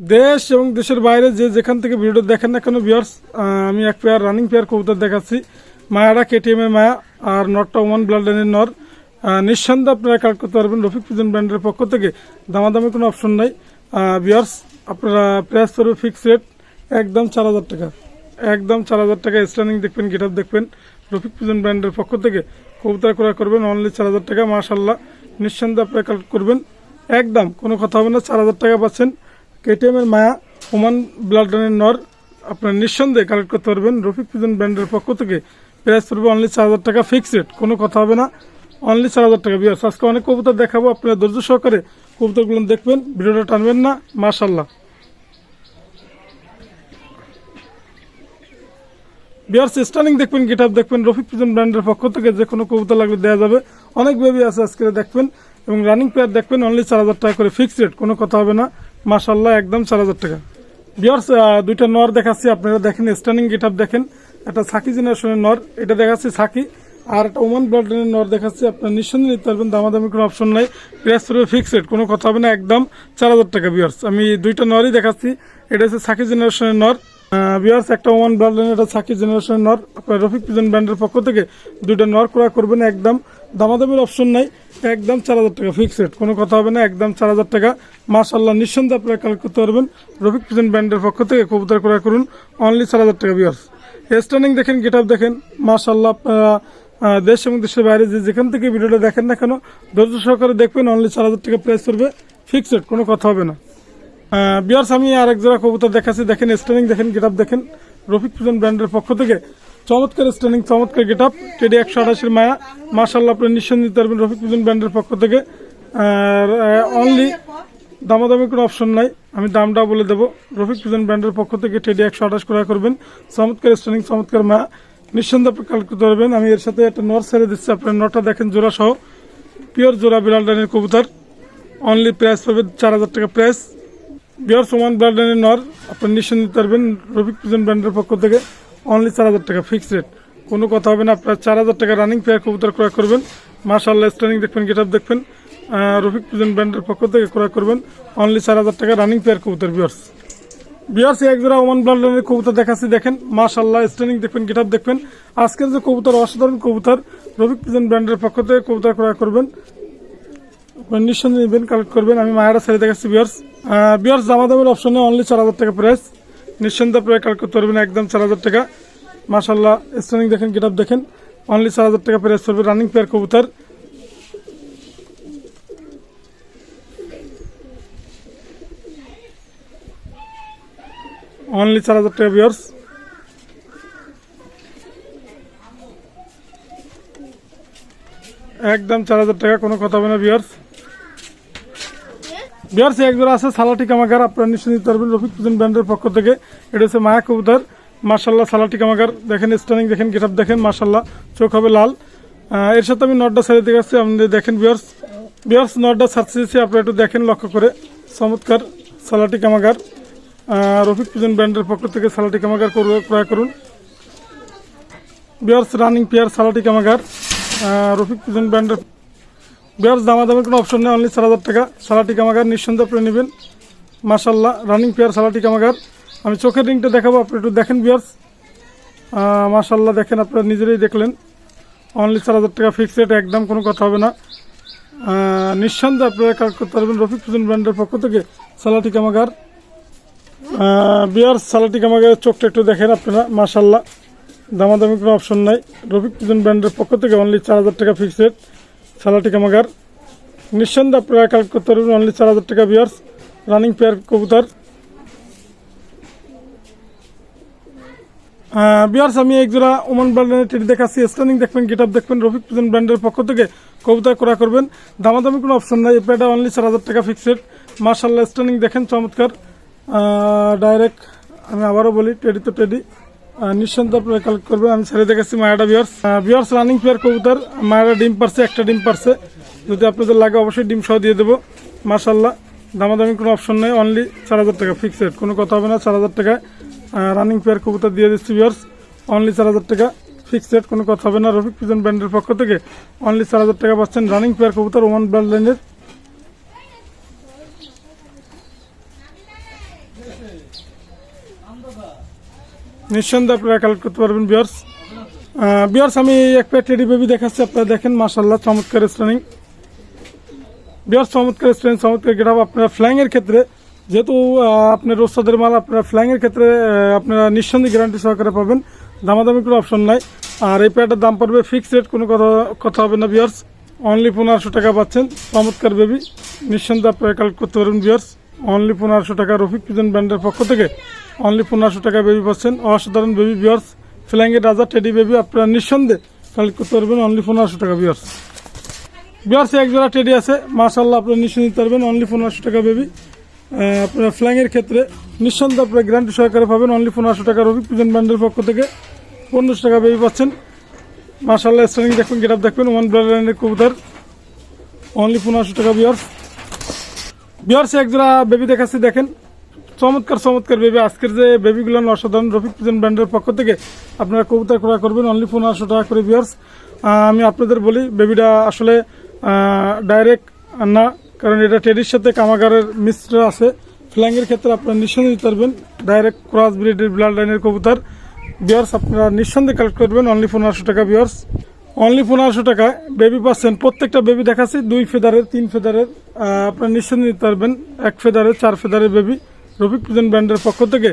দেশ এবং দেশের বাইরে যে যেখান থেকে ভিডিও দেখেন না কেন ভিউয়ার্স আমি এক পেয়ার রানিং পেয়ার কবুতর দেখাচ্ছি। মায়াটা কেটিএম এর মায়া আর নটটা ওমান ব্লাডেনের নর। নিঃসন্দেহে আপনারা কালেক্ট করতে পারবেন রফিক পিজন ব্র্যান্ডের পক্ষ থেকে। দামাদামি কোনো অপশন নাই। ভিউয়ার্স আপনারা প্রাইস করবে ফিক্স রেট একদম চার হাজার টাকা। একদম চার হাজার টাকা স্ট্যান্ডিং দেখবেন গেট দেখবেন রফিক পিজন ব্র্যান্ডের পক্ষ থেকে। কবুতর ক্রয় করবেন অনলি চার হাজার টাকা মাশাল্লাহ নিঃসন্দেহে আপনারা কালেক্ট করবেন। একদম, কোনো কথা হবে না, চার হাজার টাকা পাচ্ছেন। কেটিএম এর মায়া ওমান ব্লাডনের নর, আপনার নিঃসন্দেহে কালেক্ট করতে পারবেন। রফিক পিজন ব্র্যান্ডের পক্ষ থেকে প্রাইস পড়বে অনলি চার হাজার টাকা ফিক্স রেট কোনো কথা হবে না। অনলি চার হাজার টাকা বিয়ার আজকে অনেক কবুতর দেখাবো, আপনারা ধৈর্য সহকারে কবুতরগুলো দেখবেন, ভিডিওটা টানবেন না মাশাল্লাহ বিয়ার স্টানিং দেখবেন গেট দেখবেন, রফিক পিজন ব্র্যান্ডের পক্ষ থেকে যে কোনো কবুতর লাগলে দেওয়া যাবে। অনেক বেবি আছে, আজকে দেখবেন। এবং রানিং পেয়ার দেখবেন অনলি চার হাজার টাকা করে ফিক্স রেট কোনো কথা হবে না। মাশাল্লাহ একদম চার হাজার টাকা। বিয়ার্স দুইটা নর দেখাচ্ছি, আপনারা দেখেন স্টানিং গেট দেখেন। একটা সাকি জেনারেশনের নর, এটা দেখাচ্ছি সাকি। আর একটা ওমান ব্লাডের নর দেখাচ্ছি, আপনার নিঃসন্দেহে নিতে পারবেন, দামাদামি কোনো অপশন নাই। প্রাইস পড়বে ফিক্স রেট কোনো কথা হবে না, একদম চার হাজার টাকা বিয়ার্স আমি দুইটা নরই দেখাচ্ছি, এটা হচ্ছে সাকি জেনারেশনের নর। বিয়ার্স একটা ওমান ব্লাডের একটা সাকি জেনারেশনের নর। আপনার রফিক পিজন ব্র্যান্ডের পক্ষ থেকে দুইটা নর ক্রয় করবেন, একদম। দামাদামির অপশন নাই। একদম চার হাজার টাকা ফিক্স রেট কোনো কথা হবে না একদম চার হাজার টাকা। মাশাল্লাহ নিঃসন্দেহে আপনারা কালেক্ট করতে পারবেন। রফিক পিজন ব্র্যান্ডের পক্ষ থেকে কবুতর ক্রয় করুন। অনলি চার হাজার টাকা বিয়ার্স স্ট্যান্ডিং দেখেন গেট আপ দেখেন। মাশাল্লাহ আপনারা দেশ এবং দেশের বাইরে যে যেখান থেকে ভিডিওটা দেখেন না কেন, ধৈর্য সহকারে দেখবেন অনলি চার হাজার টাকা প্রাইস করবে। ফিক্সড কোনো কথা হবে না। বিয়ার্স আমি আরেক জোড়া কবুতর দেখাচ্ছি। দেখেন স্ট্যান্ডিং দেখেন গেট আপ দেখেন। রফিক ফুজন ব্র্যান্ডের পক্ষ থেকে চমৎকার স্ট্যান্ডিং চমৎকার গেট আপ টেডি একশো আঠাশের মায়া। মার্শাল্লাহ আপনি নিঃসন্দিত পারবেন রফিক ফুজন ব্র্যান্ডের পক্ষ থেকে, আর অনলি দামাদামি কোনো অপশন নাই। আমি দামটা বলে দেবো। রফিক ফুজন ব্র্যান্ডের পক্ষ থেকে টেডি একশো আঠাশ ক্রয় করবেন। চমৎকার স্ট্যান্ডিং চমৎকার মায়া। নিঃসন্দেহে আপনি কালেক্ট করতে পারবেন। আমি এর সাথে একটা নর ছেড়ে দিচ্ছি। আপনার নটা দেখেন, জোড়া সহ। পিওর জোড়া বিড়াল ডানের কবুতর। অনলি প্রাইস পাবে চার হাজার টাকা প্রাইস বিহার সমান ব্র্যান্ডের নর আপনার নিঃসন্দেহে পারবেন। রফিক পিজন ব্র্যান্ডের পক্ষ থেকে। অনলি চার হাজার টাকা ফিক্স রেট কোনো কথা হবে না, আপনার চার হাজার টাকা রানিং পেয়ার কবুতর ক্রয় করবেন। মার্শাল্লাহ স্ট্যান্ডিং দেখবেন গেট দেখবেন। রফিক পিজন ব্র্যান্ডের পক্ষ থেকে ক্রয় করবেন। অনলি চার হাজার টাকা রানিং পেয়ার কবুতর বিয়ার্স বিয়ার্স এক জোড়া ওমান ব্লাডের কবুতর দেখাচ্ছি, দেখেন। মাশাল্লাহ স্ট্যান্ডিং দেখবেন গেট দেখবেন। আজকের যে কবুতর, অসাধারণ কবুতর, রফিক পিজন ব্র্যান্ডের পক্ষ থেকে কবুতর ক্রয় করবেন। নিঃসন্দেহে নেবেন কালেক্ট করবেন। আমি মায়েরা ছেড়ে দেখাচ্ছি বিয়ার্স বিয়ার্স জামা দামের অপশনে অনলি চার হাজার টাকা প্রাইস নিঃসন্দেহে আপনারা কালেক্ট করতে পারবেন একদম চার হাজার টাকা। মাশাল্লাহ স্ট্যান্ডিং দেখেন গেট দেখেন। অনলি চার হাজার টাকা প্রাইস পড়বে রানিং পেয়ার কবুতর। অনলি চার হাজার টাকা বিয়ার্স একদম চার হাজার টাকা, কোনো কথা হবে না বিয়ার্স বিয়ার্স এক জোড়া আছে, সালাটি কামাগার, আপনারা নিশ্চয় নিতে পারবেন। রফিক পুজন ব্র্যান্ডের পক্ষ থেকে। এটা হচ্ছে মায়া কবুতর। মার্শাল্লাহ সালাটি কামাগার। দেখেন স্টানিং দেখেন গেট দেখেন মার্শাল্লাহ চোখ হবে লাল। এর সাথে আমি নটটা ছেড়ে দিয়ে গেছি আপনি দেখেন বিয়ার্স বিয়ার্স নটটা ছাড়তেছি আপনারা একটু দেখেন, লক্ষ্য করে। চমৎকার সালাটি কামাগার। রফিক পুজন ব্র্যান্ডের পক্ষ থেকে সালাটি কামাগার করু- ক্রয় করুন। বিয়ার্স রানিং পেয়ার সালাটি কামাগার। রফিক পুজন ব্র্যান্ডের বিয়ার্স দামাদামের কোনো অপশন নেই অনলি চার হাজার টাকা। সালাটি কামাগার নিঃসন্দেহে আপনি নেবেন। মার্শাল্লাহ রানিং পেয়ার সালাটি কামাগার। আমি চোখের রিংটা দেখাবো, আপনি একটু দেখেন বিয়ার্স মার্শাল্লাহ দেখেন আপনারা নিজেরাই দেখলেন। অনলি চার হাজার টাকা ফিক্স রেট একদম কোনো কথা হবে না। নিঃসন্দেহে আপনারা কাজ করতে পারবেন রফিক ফুজন ব্র্যান্ডের পক্ষ থেকে সালাটি কামাগার। বিয়ার সালাটি কামাগারের চোখটা একটু দেখেন আপনারা মার্শাল্লাহ দামাদামি কোনো অপশন নাই। রফিক ফুজন ব্র্যান্ডের পক্ষ থেকে অনলি চার হাজার টাকা ফিক্স রেট সালাটি কামাগার নিঃসন্দেহে আপনারা কালেক্ট করতে পারবেন অনলি চার হাজার টাকা বিয়ার্স রানিং পেয়ার কবুতর। বিয়ার্স আমি এক জোড়া ওমান ব্র্যান্ডের টেডি দেখাচ্ছি। স্ট্যান্ডিং দেখবেন গেট আপ দেখবেন রফিক পুজন ব্র্যান্ডের পক্ষ থেকে কবুতর করা করবেন। দামাদামি কোনো অপশন নাই। এই অনলি চার হাজার টাকা ফিক্সড মার্শাল্লাহ স্ট্যান্ডিং দেখেন, চমৎকার। ডাইরেক্ট আমি আবারও বলি টেডি তো টেডি নিঃসন্দেহে আপনারা কালেক্ট করবেন। আমি ছেড়ে দেখাচ্ছি মায়াডা বিয়ার্স বিয়ার্স রানিং পেয়ার কবুতর মায়াডা ডিম পারছে, একটা ডিম পারছে। যদি আপনাদের লাগে অবশ্যই ডিম সহ দিয়ে দেবো। মার্শাল্লাহ দামাদামি কোনো অপশন নেই অনলি চার হাজার টাকা ফিক্সড কোনো কথা হবে না, চার হাজার টাকায় রানিং পেয়ার কবুতর দিয়ে দিচ্ছি বিয়ার্স অনলি চার হাজার টাকা ফিক্সড কোনো কথা হবে না। রফিক পিজন ব্র্যান্ডের পক্ষ থেকে অনলি চার হাজার টাকা পাচ্ছেন রানিং পেয়ার কবুতর ওমান ব্র্যান্ডের নিঃসন্দেহে আপনারা কালেক্ট করতে পারবেন বিয়ার্স বিয়ার্স আমি এক প্যাট টেডি বেবি দেখাচ্ছি, আপনারা দেখেন মাশাল্লাহ চমৎকার স্টানিং বিয়ার্স চমৎকার স্টানিং চমৎকার গেট আপনারা ফ্ল্যাং এর ক্ষেত্রে, যেহেতু আপনার রোস্তাদের মাল, আপনারা ফ্ল্যাং এর ক্ষেত্রে আপনারা নিঃসন্দেহে গ্যারান্টি সহকারে পাবেন। দামাদামি কোনো অপশন নাই। আর এই প্যাটের দাম পড়বে ফিক্সড রেট কোনো কথা কথা হবে না বিয়ার্স অনলি পনেরোশো টাকা পাচ্ছেন, চমৎকার বেবি নিঃসন্দেহে আপনারা কালেক্ট করতে পারবেন বিয়ার্স অনলি পনেরোশো টাকা রফিক পিজন ব্র্যান্ডের পক্ষ থেকে। অনলি পনেরোশো টাকা বেবি পাচ্ছেন। অসাধারণ বেবি বিয়ার্স ফ্ল্যাঙ্গের রাজা টেডি বেবি আপনারা নিঃসন্দেহে কালেক্ট করতে পারবেন অনলি পনেরোশো টাকা বিয়ার্স বিয়ার্সে এক জোড়া টেডি আছে। মাশাল্লাহ আপনারা নিতে পারবেন অনলি পনেরোশো টাকা বেবি আপনারা ফ্ল্যাংয়ের ক্ষেত্রে নিঃসন্দেহে আপনারা গ্যারান্টি সহকারে পাবেন অনলি পনেরোশো টাকা রবি পিজন ব্র্যান্ডের পক্ষ থেকে। পনেরোশো টাকা বেবি পাচ্ছেন। মাশাল্লাহ স্টারিং দেখবেন গেট আপ দেখবেন ওয়ান ব্লাড লাইনের কবুতর। অনলি পনেরোশো টাকা বিয়ার্স বিয়ার্সে এক জোড়া বেবি দেখাচ্ছি, দেখেন। চমৎকার চমৎকার বেবি আজকের যে বেবিগুলো অসাধারণ রফিক পিজন ব্র্যান্ডের পক্ষ থেকে আপনারা কবুতর ক্রয় করবেন। অনলি পনেরোশো টাকা করে বিয়ার্স আমি আপনাদের বলি বেবিটা আসলে ডাইরেক্ট না, কারণ এটা টেডির সাথে কামাগারের মিশ্র আছে। ফ্ল্যাঙ্গের ক্ষেত্রে আপনারা নিঃসন্দেহে দিতে পারবেন। ডাইরেক্ট ক্রস ব্রিডের ব্লাড লাইনের কবুতর। বিয়ার্স আপনারা নিঃসন্দেহে কালেক্ট করবেন অনলি পনেরোশো টাকা বিয়ার্স অনলি পনেরোশো টাকায় বেবি পাচ্ছেন। প্রত্যেকটা বেবি দেখাচ্ছি, দুই ফেদারের তিন ফেদারের আপনারা নিঃসন্দেহে নিতে পারবেন। এক ফেদারের চার ফেদারের বেবি রফিক প্রেজেন্ট ব্র্যান্ডের পক্ষ থেকে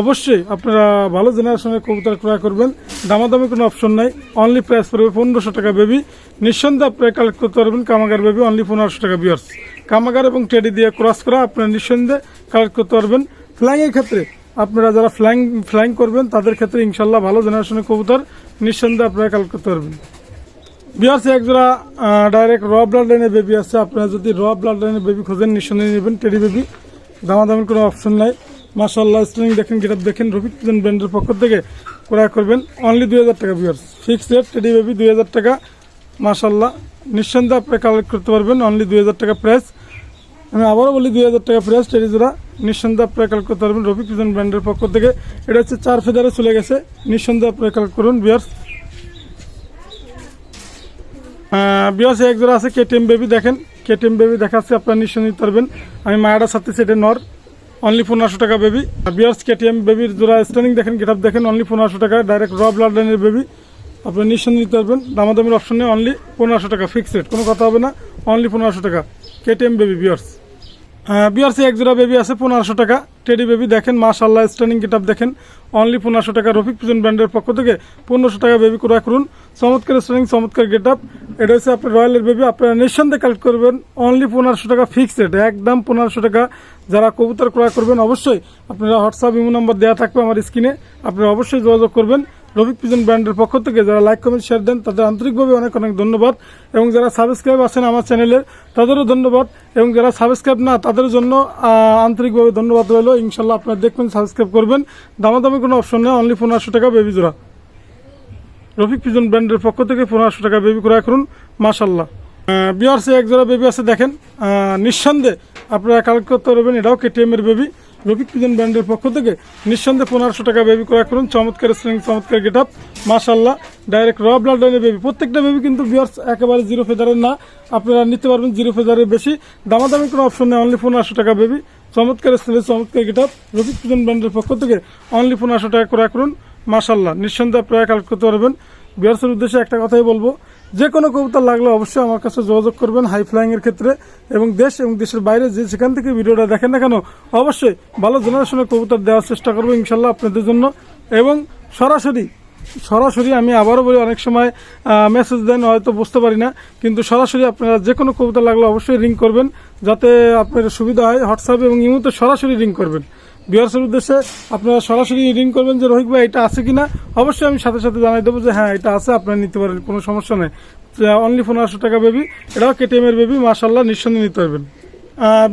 অবশ্যই আপনারা ভালো জেনারেশনের কবুতর ক্রয় করবেন। দামাদামি কোনো অপশন নাই। অনলি প্রাইস পড়বে পনেরোশো টাকা বেবি নিঃসন্দেহে আপনারা কালেক্ট করতে পারবেন কামাগার বেবি অনলি পনেরোশো টাকা বিয়ার্স কামাগার এবং টেডি দিয়ে ক্রস করা, আপনারা নিঃসন্দেহে কালেক্ট করতে পারবেন। ফ্লাইংয়ের ক্ষেত্রে আপনারা যারা ফ্লাইং ফ্লাইং করবেন, তাদের ক্ষেত্রে ইনশাল্লাহ ভালো জেনারেশনের কবুতর নিঃসন্দেহে আপনারা কালেক্ট করতে পারবেন। বিয়ার্স একজোড়া ডাইরেক্ট র ব্লাড লাইনের বেবি আছে। আপনারা যদি র ব্লাড লাইনের বেবি খোঁজেন, নিঃসন্দেহে নেবেন টেডি বেবি দামাদামির কোনো অপশন নাই। মাসাল্লাহ স্ট্রিং দেখেন গেট দেখেন, রফিক ব্র্যান্ডের পক্ষ থেকে ক্রয় করবেন। অনলি দুই হাজার টাকা বিয়ার্স ফিক্স রেট টেডি বেবি দুই হাজার টাকা। মাসাল্লাহ নিঃসন্দেহে আপনি কালেক্ট করতে পারবেন। অনলি দুই হাজার টাকা প্রাইস আমি আবারও বলি, দুই হাজার টাকা প্রাইস টেডি জোড়া নিঃসন্দেহে আপনি কালেক্ট করতে পারবেন রফিক ব্র্যান্ডের পক্ষ থেকে। এটা হচ্ছে চার ফেদারে চলে গেছে। নিঃসন্দেহে আপনি কালেক্ট করুন বিয়ার্স বিয়াসে এক জোড়া আছে কেটিএম বেবি দেখেন। কেটিএম বেবি দেখাচ্ছে, আপনারা নিশ্চয় নিতে পারবেন। আমি মায়াটা সাথে সেটে নর। অনলি পনেরোশো টাকা বেবি বিয়ার্স কেটিএম বেবির জোড়া স্ট্যান্ডিং দেখেন গেট দেখেন অনলি পনেরোশো টাকা। ডাইরেক্ট র ব্লাড লাইনের বেবি আপনারা নিশ্চয় নিতে পারবেন। দামাদামির অপশন অনলি পনেরোশো টাকা ফিক্সড কোনো কথা হবে না অনলি পনেরোশো টাকা। কেটিএম বেবি বিয়ার্স বিআরসি এক জোড়া বেবি আছে, পনেরোশো টাকা। টেডি বেবি দেখেন মাশাল্লাহ স্ট্যান্ডিং গেটআপ দেখেন। অনলি পনেরোশো টাকা রফিক পিজন ব্র্যান্ডের পক্ষ থেকে পনেরোশো টাকা বেবি ক্রয় করুন। চমৎকার স্ট্যান্ডিং চমৎকার গেটআপ এটা হচ্ছে আপনার রয়্যালের বেবি আপনারা নিঃসন্দেহে কালেক্ট করবেন। অনলি পনেরোশো টাকা ফিক্সড রেট একদম পনেরোশো টাকা। যারা কবুতর ক্রয় করবেন, অবশ্যই আপনারা হোয়াটসঅ্যাপ ইমো নম্বর দেওয়া থাকবে আমার স্ক্রিনে। আপনারা অবশ্যই যোগাযোগ করবেন। রফিক পিজন ব্র্যান্ডের পক্ষ থেকে যারা লাইক, কমেন্ট শেয়ার দেন, তাদের আন্তরিকভাবে অনেক অনেক ধন্যবাদ। এবং যারা সাবস্ক্রাইব আছেন আমার চ্যানেলের তাদেরও ধন্যবাদ। এবং যারা সাবস্ক্রাইব না, তাদের জন্য আন্তরিকভাবে ধন্যবাদ রইল। ইনশাল্লাহ আপনারা দেখবেন সাবস্ক্রাইব করবেন। দামাদামি কোনো অপশন নেই অনলি পনেরোশো টাকা বেবি জোড়া। রফিক পিজন ব্র্যান্ডের পক্ষ থেকে পনেরোশো টাকা বেবি ক্রয় করুন মাশাল্লাহ বিআরসি এক জোড়া বেবি আছে, দেখেন। নিঃসন্দেহে আপনারা কালেক্ট করতে পারবেন, এটাও কেটিএম এর বেবি রফিক পিজন ব্র্যান্ডের পক্ষ থেকে নিঃসন্দেহে পনেরোশো টাকা বেবি ক্রয় করুন। চমৎকার স্ট্রিং চমৎকার গেট আপ মাশাল্লাহ ডাইরেক্ট র ব্লাড লাইনের বেবি প্রত্যেকটা বেবি কিন্তু বিয়ার্স একেবারে জিরো ফেদারের না। আপনারা নিতে পারবেন জিরো ফেদারের বেশি। দামাদামি কোনো অপশন নেই অনলি পনেরোশো টাকা বেবি চমৎকার স্টাইলে চমৎকার গেট আপ রফিক ব্র্যান্ডের পক্ষ থেকে অনলি পনেরোশো টাকা ক্রয় করুন। মাশাল্লাহ নিঃসন্দেহে আপনারা কালেক্ট করতে পারবেন। বিয়ার্সের উদ্দেশ্যে একটা কথাই বলব যে কোনো কবুতর লাগলে অবশ্যই আমার কাছে যোগাযোগ করবেন হাই ফ্লাইং এর ক্ষেত্রে এবং দেশ এবং দেশের বাইরে যে সেখান থেকে ভিডিওটা দেখেন না কেন, অবশ্যই ভালো জেনারেশনের কবুতর দেওয়ার চেষ্টা করব ইনশাল্লাহ আপনাদের জন্য। এবং সরাসরি সরাসরি আমি আবারও বলি, অনেক সময় মেসেজ দেন, হয়তো বুঝতে পারি না, কিন্তু সরাসরি আপনারা যে কোনো কবিতা লাগলে অবশ্যই রিং করবেন, যাতে আপনার সুবিধা হয়। হোয়াটসঅ্যাপ এবং ইমোতে সরাসরি রিং করবেন। বিহার্সের উদ্দেশ্যে আপনারা সরাসরি রিং করবেন যে রোহিত ভাই, এটা আছে কিনা? অবশ্যই আমি সাথে সাথে জানাই দেবো যে হ্যাঁ এটা আছে, আপনারা নিতে পারেন, কোনো সমস্যা নেই। অনলি পনেরোশো টাকা বেবি এটাও কেটিএম এর বেবি মাসাল্লাহ নিঃসন্দেহে নিতে পারবেন।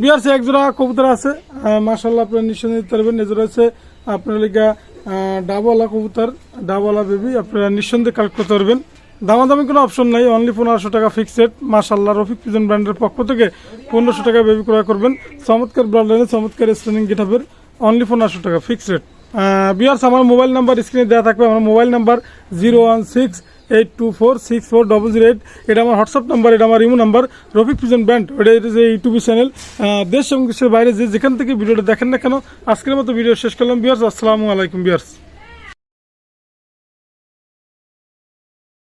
বিহার্সে এক জোড়া কবুতর আছে মাসাল্লাহ আপনারা নিঃসন্দেহে নিতে পারবেন। এজোড়া আছে আপনার লিগা ডাবওয়ালা কবুতর, ডাবওয়ালা বেবি আপনারা নিঃসন্দেহে কালেক্ট করতে পারবেন। দামাদামি কোনো অপশন নাই অনলি পনেরোশো টাকা ফিক্সড মাসাল্লাহ রফিক পিজন ব্র্যান্ডের পক্ষ থেকে পনেরোশো টাকা বেবি ক্রয় করবেন। চমৎকার ব্র্যান্ডের চমৎকার স্ট্যান্ডিং গেটাবের অনলি পনেরোশো টাকা ফিক্সড রেট বিয়ার্স আমার মোবাইল নাম্বার স্ক্রিনে দেওয়া থাকবে। আমার mobile number zero one six eight two four six four double zero eight এটা আমার হোয়াটসঅ্যাপ নাম্বার এটা আমার imo number Rafiq pigeon brand এটা এটা যে ইউটিউব চ্যানেল দেশ এবং দেশের বাইরে যে যেখান থেকে ভিডিওটা দেখেন না কেন, আজকের মতো ভিডিও শেষ করলাম। বিয়ার্স আসসালামু আলাইকুম বিয়ার্স